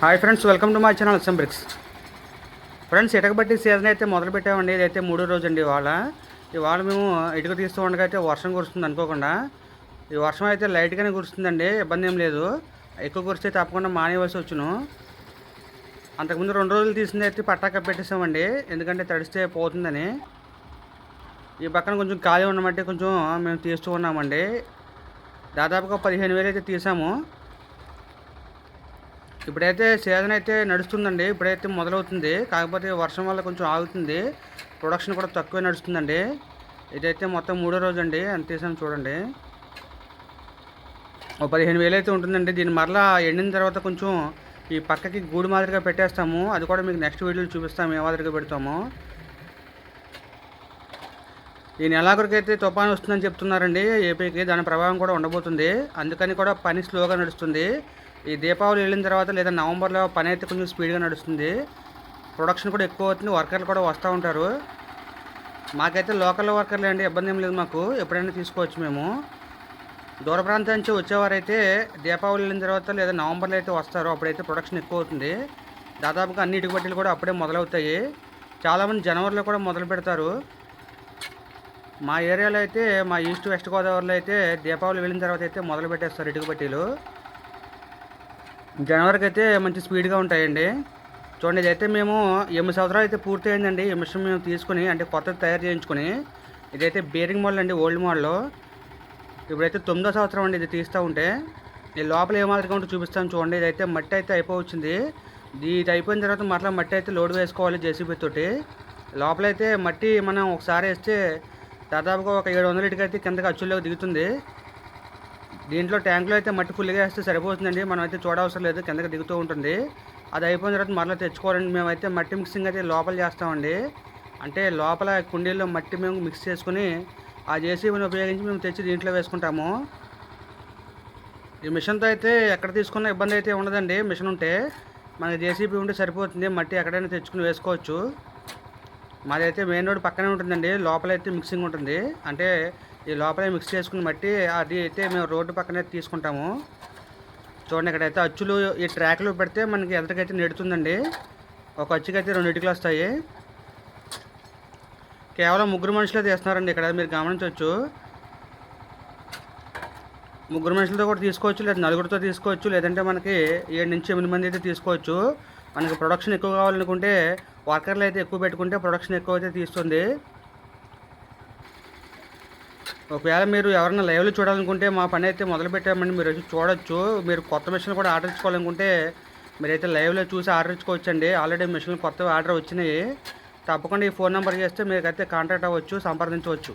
Hi friends welcome to my channel bricks friends ఇటకబట్టి season అయితే మొదలు పెట్టామండి. ఇదైతే మూడో రోజు అండి ఇవాళ. ఇవాళ మేము ఇటుక తీస్తూ ఉండగా అయితే వర్షం కురుస్తుంది అనుకోకుండా. ఈ వర్షం అయితే లైట్గానే కురుస్తుందండి ఇబ్బంది ఏం లేదు. ఎక్కువ కురిస్తే తప్పకుండా మానేవలసి వచ్చును. అంతకుముందు రెండు రోజులు తీసింది అయితే పట్టాక పెట్టేసామండి ఎందుకంటే తడిస్తే పోతుందని. ఈ పక్కన కొంచెం ఖాళీ ఉండమంటే కొంచెం మేము తీస్తూ ఉన్నామండి. దాదాపుగా పదిహేను వేలు అయితే తీసాము. ఇప్పుడైతే సీజన్ అయితే నడుస్తుందండి. ఇప్పుడైతే మొదలవుతుంది. కాకపోతే వర్షం వల్ల కొంచెం ఆగుతుంది. ప్రొడక్షన్ కూడా తక్కువే నడుస్తుందండి. ఇదైతే మొత్తం మూడో రోజు అండి ఎంత తీసాను చూడండి. ఓ పదిహేను వేలు అయితే ఉంటుందండి. దీన్ని మరలా ఎండిన తర్వాత కొంచెం ఈ పక్కకి గూడు మాదిరిగా పెట్టేస్తాము. అది కూడా మీకు నెక్స్ట్ వీడియోలో చూపిస్తాము ఏ మాదిరిగా పెడతాము. ఈ నెలాఖరికైతే తుఫాను వస్తుందని చెప్తున్నారండి. ఏపీకి దాని ప్రభావం కూడా ఉండబోతుంది. అందుకని కూడా పని స్లోగా నడుస్తుంది. ఈ దీపావళి వెళ్ళిన తర్వాత లేదా నవంబర్లో పని అయితే కొంచెం స్పీడ్గా నడుస్తుంది. ప్రొడక్షన్ కూడా ఎక్కువ అవుతుంది వర్కర్లు కూడా వస్తూ ఉంటారు. మాకైతే లోకల్ వర్కర్లే అండి ఇబ్బంది ఏం లేదు మాకు. ఎప్పుడైనా తీసుకోవచ్చు మేము. దూర ప్రాంతం నుంచి వచ్చేవారైతే దీపావళి వెళ్ళిన తర్వాత లేదా నవంబర్లో అయితే వస్తారు. అప్పుడైతే ప్రొడక్షన్ ఎక్కువ అవుతుంది. దాదాపుగా అన్ని ఇటుక బట్టలు కూడా అప్పుడే మొదలవుతాయి. చాలామంది జనవరిలో కూడా మొదలు పెడతారు. మా ఏరియాలో అయితే మా ఈస్ట్ వెస్ట్ గోదావరిలో అయితే దీపావళి వెళ్ళిన తర్వాత అయితే మొదలు పెట్టేస్తారు ఇటుకబట్టీలు జనవరికి అయితే మంచి స్పీడ్గా ఉంటాయండి. చూడండి ఇదైతే మేము ఎనిమిది సంవత్సరాలు అయితే పూర్తి అయిందండి. ఈ మిషన్ మేము తీసుకుని అంటే కొత్తది తయారు చేయించుకుని ఇదైతే బేరింగ్ మోడల్ అండి ఓల్డ్ మోడల్. ఇప్పుడైతే తొమ్మిదో సంవత్సరం అండి ఇది తీస్తూ ఉంటే. ఈ లోపల ఏ మాదిరిగా ఉంటే చూపిస్తాను చూడండి. ఇదైతే మట్టి అయితే అయిపోవచ్చింది. ఇది అయిపోయిన తర్వాత మరలా మట్టి అయితే లోడ్ వేసుకోవాలి జేసీబీ తోటి. లోపలైతే మట్టి మనం ఒకసారి వేస్తే దాదాపుగా ఒక ఏడు వందల ఇటుక అయితే కిందకి అచ్చుల్లోకి దిగుతుంది. దీంట్లో ట్యాంకులో అయితే మట్టి ఫుల్గా వేస్తే సరిపోతుందండి. మనం అయితే చూడవసరం లేదు కిందకి దిగుతూ ఉంటుంది. అది అయిపోయిన తర్వాత మరలా తెచ్చుకోవాలండి. మేమైతే మట్టి మిక్సింగ్ అయితే లోపల చేస్తామండి. అంటే లోపల కుండీల్లో మట్టి మేము మిక్స్ చేసుకుని ఆ జేసీబీని ఉపయోగించి మేము తెచ్చి దీంట్లో వేసుకుంటాము. ఈ మిషన్తో అయితే ఎక్కడ తీసుకున్న ఇబ్బంది అయితే ఉండదండి. మిషన్ ఉంటే మనకి జేసీబీ ఉంటే సరిపోతుంది. మట్టి ఎక్కడైనా తెచ్చుకుని వేసుకోవచ్చు. మాదైతే మెయిన్ రోడ్ పక్కనే ఉంటుందండి. లోపలైతే మిక్సింగ్ ఉంటుంది. అంటే ఈ లోపలే మిక్స్ చేసుకుని మట్టి అది అయితే మేము రోడ్డు పక్కనే తీసుకుంటాము. చూడండి ఇక్కడైతే అచ్చులు ఈ ట్రాక్లో పెడితే మనకి ఎదరికైతే నెడుతుందండి. ఒక అచ్చుకైతే రెండు ఇటుకలు వస్తాయి. కేవలం ముగ్గురు మనుషులే తీస్తున్నారండి ఇక్కడ మీరు గమనించవచ్చు. ముగ్గురు మనుషులతో కూడా తీసుకోవచ్చు లేదా నలుగురితో తీసుకోవచ్చు లేదంటే మనకి ఏడు నుంచి ఎనిమిది మంది అయితే తీసుకోవచ్చు. మనకి ప్రొడక్షన్ ఎక్కువ కావాలనుకుంటే వర్కర్లు అయితే ఎక్కువ పెట్టుకుంటే ప్రొడక్షన్ ఎక్కువ అయితే తీస్తుంది. ఒకవేళ మీరు ఎవరైనా లైవ్లో చూడాలనుకుంటే మా పని అయితే మొదలు పెట్టామండి. మీరు వచ్చి చూడొచ్చు. మీరు కొత్త మిషన్లు కూడా ఆర్డర్ ఇచ్చుకోవాలనుకుంటే మీరైతే లైవ్లో చూసి ఆర్డర్ ఇచ్చుకోవచ్చండి ఆల్రెడీ మిషన్లు కొత్త ఆర్డర్ వచ్చినాయి. తప్పకుండా ఈ ఫోన్ నెంబర్ చేస్తే మీకైతే కాంటాక్ట్ అవ్వచ్చు సంప్రదించవచ్చు.